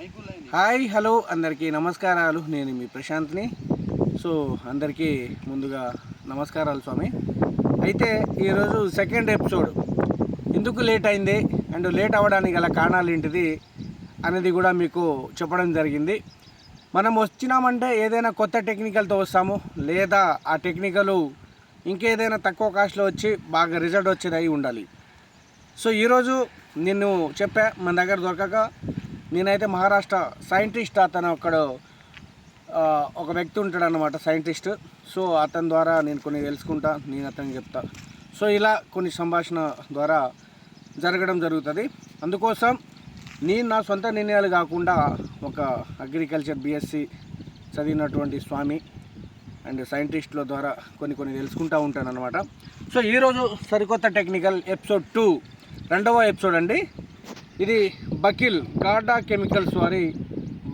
Hi hello అందరికీ నమస్కారాలు. నేను మీ ప్రశాంత్ని. సో అందరికీ ముందుగా నమస్కారాలు స్వామి. అయితే ఈరోజు సెకండ్ ఎపిసోడ్ ఎందుకు లేట్ అయింది? అండ్ లేట్ అవ్వడానికి గల కారణాలు ఏంటిది? అనేది కూడా మీకు చెప్పడం జరిగింది. మనం వచ్చినామంటే ఏదైనా కొత్త టెక్నికల్తో వస్తాము. లేదా ఆ టెక్నికలు ఇంకేదైనా తక్కువ కాస్ట్లో వచ్చి బాగా రిజల్ట్ వచ్చేది అయి ఉండాలి. సో ఈరోజు నిన్ను చెప్పా మన దగ్గర దొరకక నేనైతే మహారాష్ట్ర సైంటిస్ట్ అతను ఒకడు ఒక వ్యక్తి ఉంటాడు అనమాట సైంటిస్ట్. సో అతని ద్వారా నేను కొన్ని తెలుసుకుంటా నేను అతనికి చెప్తా. సో ఇలా కొన్ని సంభాషణ ద్వారా జరగడం జరుగుతుంది. అందుకోసం నేను నా సొంత నిర్ణయాలు కాకుండా ఒక అగ్రికల్చర్ బిఎస్సి చదివినటువంటి స్వామి అండ్ సైంటిస్టుల ద్వారా కొన్ని కొన్ని తెలుసుకుంటూ ఉంటాను అనమాట సో ఈరోజు సరికొత్త టెక్నికల్ ఎపిసోడ్ టూ రెండవ ఎపిసోడ్ అండి. ఇది బకిల్ గార్డా కెమికల్స్ వారి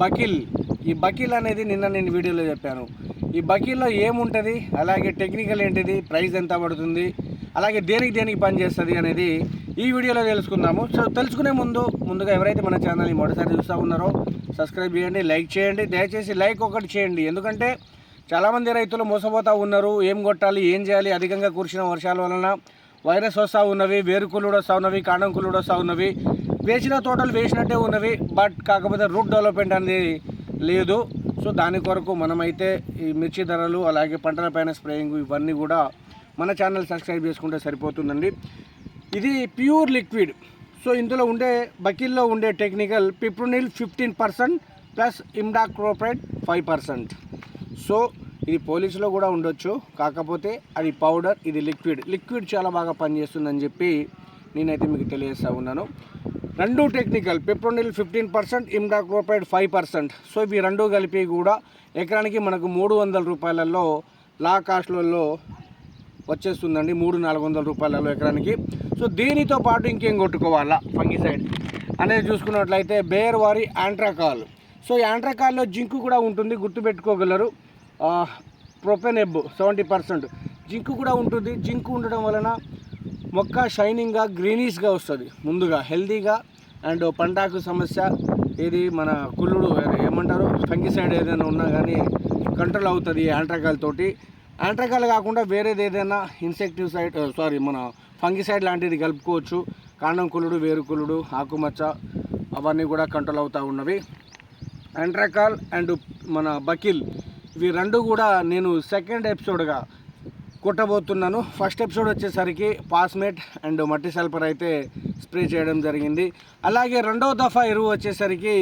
బకిల్. ఈ బకిల్ అనేది నిన్న నేను వీడియోలో చెప్పాను. ఈ బకిల్లో ఏముంటుంది? అలాగే టెక్నికల్ ఏంటిది? ప్రైస్ ఎంత పడుతుంది? అలాగే దేనికి దేనికి పనిచేస్తుంది అనేది ఈ వీడియోలో తెలుసుకుందాము. సో తెలుసుకునే ముందు ముందుగా ఎవరైతే మన ఛానల్ని మొదటిసారి చూస్తూ ఉన్నారో సబ్స్క్రైబ్ చేయండి లైక్ చేయండి దయచేసి లైక్ ఒకటి చేయండి. ఎందుకంటే చాలామంది రైతులు మోసపోతూ ఉన్నారు. ఏం కొట్టాలి? ఏం చేయాలి? అధికంగా కురిసిన వర్షాల వలన వైరస్ వస్తూ ఉన్నవి వేరుకులుడు వస్తూ ఉన్నవి కాండం కుళ్ళు వస్తూ ఉన్నవి. వేసిన తోటలు వేసినట్టే ఉన్నవి బట్ కాకపోతే రూట్ డెవలప్మెంట్ అనేది లేదు. సో దాని కొరకు మనమైతే ఈ మిర్చి ధరలు అలాగే పంటల పైన స్ప్రేయింగ్ ఇవన్నీ కూడా మన ఛానల్ సబ్స్క్రైబ్ చేసుకుంటే సరిపోతుందండి. ఇది ప్యూర్ లిక్విడ్. సో ఇందులో ఉండే బకిల్లో ఉండే technical fipronil fifteen percent plus imidacloprid five percent. So ఇది పోలీసులో కూడా ఉండొచ్చు. కాకపోతే అది పౌడర్ ఇది లిక్విడ్. లిక్విడ్ చాలా బాగా పనిచేస్తుందని చెప్పి నేనైతే మీకు తెలియజేస్తా ఉన్నాను. రెండు technical fipronil fifteen percent imidacloprid five percent so ఇవి రెండు కలిపి కూడా ఎకరానికి మనకు మూడు వందల రూపాయలలో లా కాస్ట్లలో వచ్చేస్తుందండి. మూడు నాలుగు వందల రూపాయలలో ఎకరానికి. సో దీనితో పాటు ఇంకేం కొట్టుకోవాలా ఫంగిసైడ్? అనేది చూసుకున్నట్లయితే బేర్ వారి యాంట్రాకాల్ సో ఈ యాంట్రాకాల్లో జింకు కూడా ఉంటుంది గుర్తుపెట్టుకోగలరు. Propineb seventy percent. జింకు కూడా ఉంటుంది. జింకు ఉండడం వలన మొక్క షైనింగ్గా గ్రీనీష్గా వస్తుంది. ముందుగా హెల్తీగా అండ్ పంటాకు సమస్య ఇది మన కుళ్ళుడు ఏమంటారు? ఫంగిసైడ్ ఏదైనా ఉన్నా కానీ కంట్రోల్ అవుతుంది యాంట్రకాల్ తోటి. యాంట్రకాల్ కాకుండా వేరేది ఏదైనా ఇన్సెక్టివ్సైడ్ సారీ మన ఫంగిసైడ్ లాంటిది కలుపుకోవచ్చు. కాండం కుళ్ళుడు వేరు కుళ్ళుడు ఆకుమచ్చ అవన్నీ కూడా కంట్రోల్ అవుతూ ఉన్నవి. యాంట్రకాల్ అండ్ మన బకిల్ ఇవి రెండు కూడా నేను సెకండ్ ఎపిసోడ్గా కొట్టబోతున్నాను. ఫస్ట్ ఎపిసోడ్ వచ్చేసరికి పాస్మేట్ అండ్ మట్టి సల్పర్ అయితే స్ప్రే చేయడం జరిగింది. అలాగే రెండవ దఫా ఎరువు వచ్చేసరికి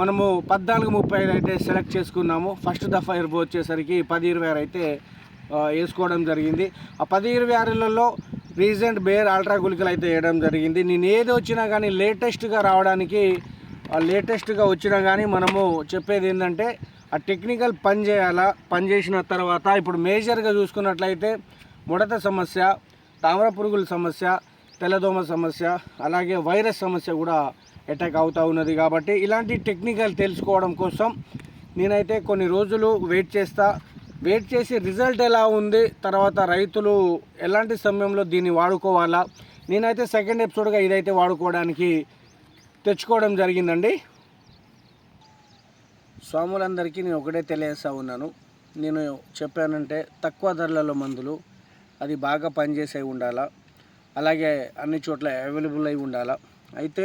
మనము పద్నాలుగు ముప్పై ఐదు అయితే సెలెక్ట్ చేసుకున్నాము. ఫస్ట్ దఫా ఎరువు వచ్చేసరికి పది ఇరవై ఆరు అయితే వేసుకోవడం జరిగింది. ఆ పది ఇరవై ఆరులలో రీసెంట్ బేర్ అల్ట్రా గుళికలు అయితే వేయడం జరిగింది. నేను ఏది వచ్చినా కానీ లేటెస్ట్గా రావడానికి లేటెస్ట్గా వచ్చినా కానీ మనము చెప్పేది ఏంటంటే ఆ టెక్నికల్ పని చేయాలా? పని చేసిన తర్వాత ఇప్పుడు మేజర్గా చూసుకున్నట్లయితే ముడత సమస్య తామర పురుగుల సమస్య తెల్లదోమ సమస్య అలాగే వైరస్ సమస్య కూడా అటాక్ అవుతూ ఉన్నది కాబట్టి ఇలాంటి టెక్నికల్ తెలుసుకోవడం కోసం నేనైతే కొన్ని రోజులు వెయిట్ చేస్తా. వెయిట్ చేసి రిజల్ట్ ఎలా ఉంది? తర్వాత రైతులు ఎలాంటి సమయంలో దీన్ని వాడుకోవాలా? నేనైతే సెకండ్ ఎపిసోడ్గా ఇదైతే వాడుకోవడానికి తెచ్చుకోవడం జరిగిందండి. స్వాములందరికీ నేను ఒకటే తెలియజేస్తా ఉన్నాను. నేను చెప్పానంటే తక్కువ ధరలలో మందులు అది బాగా పనిచేసే ఉండాలా? అలాగే అన్ని చోట్ల అవైలబుల్ అయి ఉండాలా? అయితే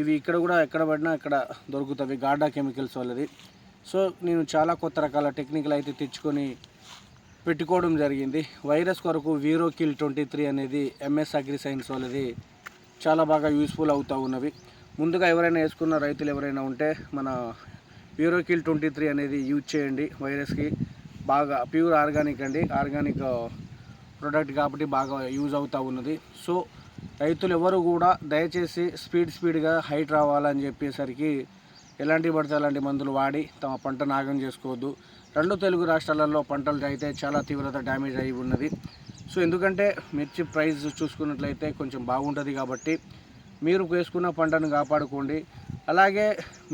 ఇవి ఇక్కడ కూడా ఎక్కడ పడినా ఇక్కడ దొరుకుతాయి. గార్డా కెమికల్స్ వాళ్ళది సో నేను చాలా కొత్త రకాల టెక్నికల్ అయితే తెచ్చుకొని పెట్టుకోవడం జరిగింది. వైరస్ కొరకు వీరో కిల్ ట్వంటీ త్రీ అనేది ఎంఎస్ అగ్రి సైన్స్ వాళ్ళది చాలా బాగా యూస్ఫుల్ అవుతూ ఉన్నవి. ముందుగా ఎవరైనా వేసుకున్న రైతులు ఎవరైనా ఉంటే మన ప్యూరోకిల్ ట్వంటీ త్రీ అనేది యూజ్ చేయండి వైరస్కి. బాగా ప్యూర్ ఆర్గానిక్ అండి. ఆర్గానిక్ ప్రోడక్ట్ కాబట్టి బాగా యూజ్ అవుతూ ఉన్నది. సో రైతులు ఎవరు కూడా దయచేసి స్పీడ్ స్పీడ్గా హైట్ రావాలని చెప్పేసరికి ఎలాంటి పడితే అలాంటి మందులు వాడి తమ పంట నాగం చేసుకోవద్దు. రెండు తెలుగు రాష్ట్రాలలో పంటలు అయితే చాలా తీవ్రత డ్యామేజ్ అయి ఉన్నది. సో ఎందుకంటే మిర్చి ప్రైస్ చూసుకున్నట్లయితే కొంచెం బాగుంటుంది కాబట్టి మీరు వేసుకున్న పంటను కాపాడుకోండి. అలాగే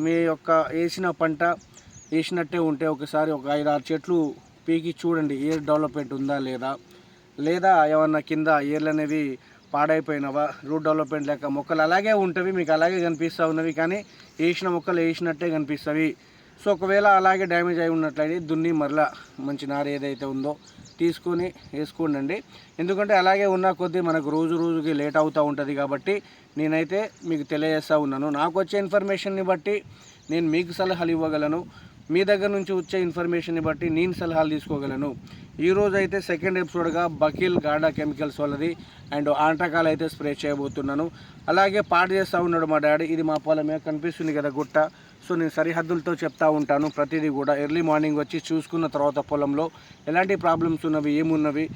మీ యొక్క వేసిన పంట వేసినట్టే ఉంటే ఒకసారి ఒక ఐదు ఆరు చెట్లు పీకి చూడండి ఎయిర్ డెవలప్మెంట్ ఉందా లేదా? లేదా ఏమన్నా కింద ఏర్లు అనేవి పాడైపోయినవా? రూట్ డెవలప్మెంట్ లేక మొక్కలు అలాగే ఉంటవి మీకు అలాగే కనిపిస్తూ ఉన్నవి కానీ వేసిన మొక్కలు వేసినట్టే కనిపిస్తవి. సో ఒకవేళ అలాగే డ్యామేజ్ అయి ఉన్నట్లయితే దున్ని మరలా మంచి నార ఏదైతే ఉందో తీసుకొని వేసుకోండి ఎందుకంటే అలాగే ఉన్న కొద్దీ మనకు రోజు రోజుకి లేట్ అవుతూ ఉంటుంది కాబట్టి నేనైతే మీకు తెలియజేస్తూ ఉన్నాను. నాకు వచ్చే ఇన్ఫర్మేషన్ని బట్టి నేను మీకు సలహాలు ఇవ్వగలను. మీ దగ్గర నుంచి వచ్చే ఇన్ఫర్మేషన్ని బట్టి నేను సలహాలు తీసుకోగలను. ఈరోజు అయితే సెకండ్ ఎపిసోడ్గా బకీల్ గాడా కెమికల్స్ వాళ్ళది అండ్ ఆంటకాలు అయితే స్ప్రే చేయబోతున్నాను. అలాగే పాట చేస్తూ ఉన్నాడు మా డాడీ. ఇది మా పొలమే కనిపిస్తుంది కదా గుట్ట. సో నేను సరిహద్దులతో చెప్తా ఉంటాను. ప్రతిదీ కూడా ఎర్లీ మార్నింగ్ వచ్చి చూసుకున్న తర్వాత పొలంలో ఎలాంటి ప్రాబ్లమ్స్ ఉన్నవి ఏమున్నవి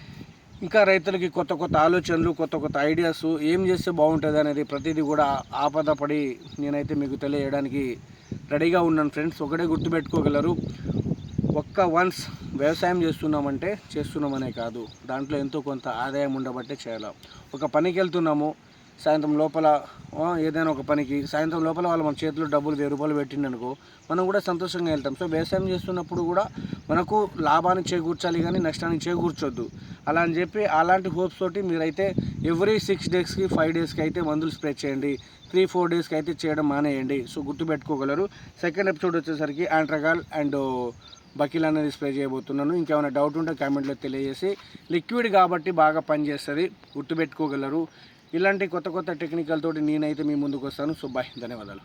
ఇంకా రైతులకి కొత్త కొత్త ఆలోచనలు కొత్త కొత్త ఐడియాస్ ఏం చేస్తే బాగుంటుంది అనేది ప్రతిదీ కూడా ఆపద పడి నేనైతే మీకు తెలియజేయడానికి రెడీగా ఉన్నాను ఫ్రెండ్స్ ఒకటే గుర్తుపెట్టుకోగలరు. ఒక్క వన్స్ వ్యవసాయం చేస్తున్నామంటే చేస్తున్నామనే కాదు. దాంట్లో ఎంతో కొంత ఆదాయం ఉండబట్టే చేయాలి. ఒక పనికి వెళ్తున్నాము సాయంత్రం లోపల ఏదైనా ఒక పనికి సాయంత్రం లోపల వాళ్ళు మన చేతిలో డబ్బులు వెయ్యి రూపాయలు పెట్టిండనుకో మనం కూడా సంతోషంగా వెళ్తాం. సో వ్యవసాయం చేస్తున్నప్పుడు కూడా మనకు లాభాన్ని చేకూర్చాలి కానీ నష్టాన్ని చేకూర్చొద్దు. అలా అని చెప్పి అలాంటి హోప్స్ తోటి మీరైతే ఎవ్రీ సిక్స్ డేస్కి ఫైవ్ డేస్కి అయితే మందులు స్ప్రే చేయండి. త్రీ ఫోర్ డేస్కి అయితే చేయడం మానేయండి. సో గుర్తుపెట్టుకోగలరు. సెకండ్ ఎపిసోడ్ వచ్చేసరికి ఆంట్రగాల్ అండ్ బకిల్ అనేది స్ప్రే చేయబోతున్నాను. ఇంకేమైనా డౌట్ ఉంటే కామెంట్లో తెలియజేసి లిక్విడ్ కాబట్టి బాగా పనిచేస్తుంది గుర్తుపెట్టుకోగలరు. ఇలాంటి కొత్త కొత్త టెక్నికల్ తోటి నేనైతే మీ ముందుకు వస్తాను. సో బాయ్ ధన్యవాదాలు.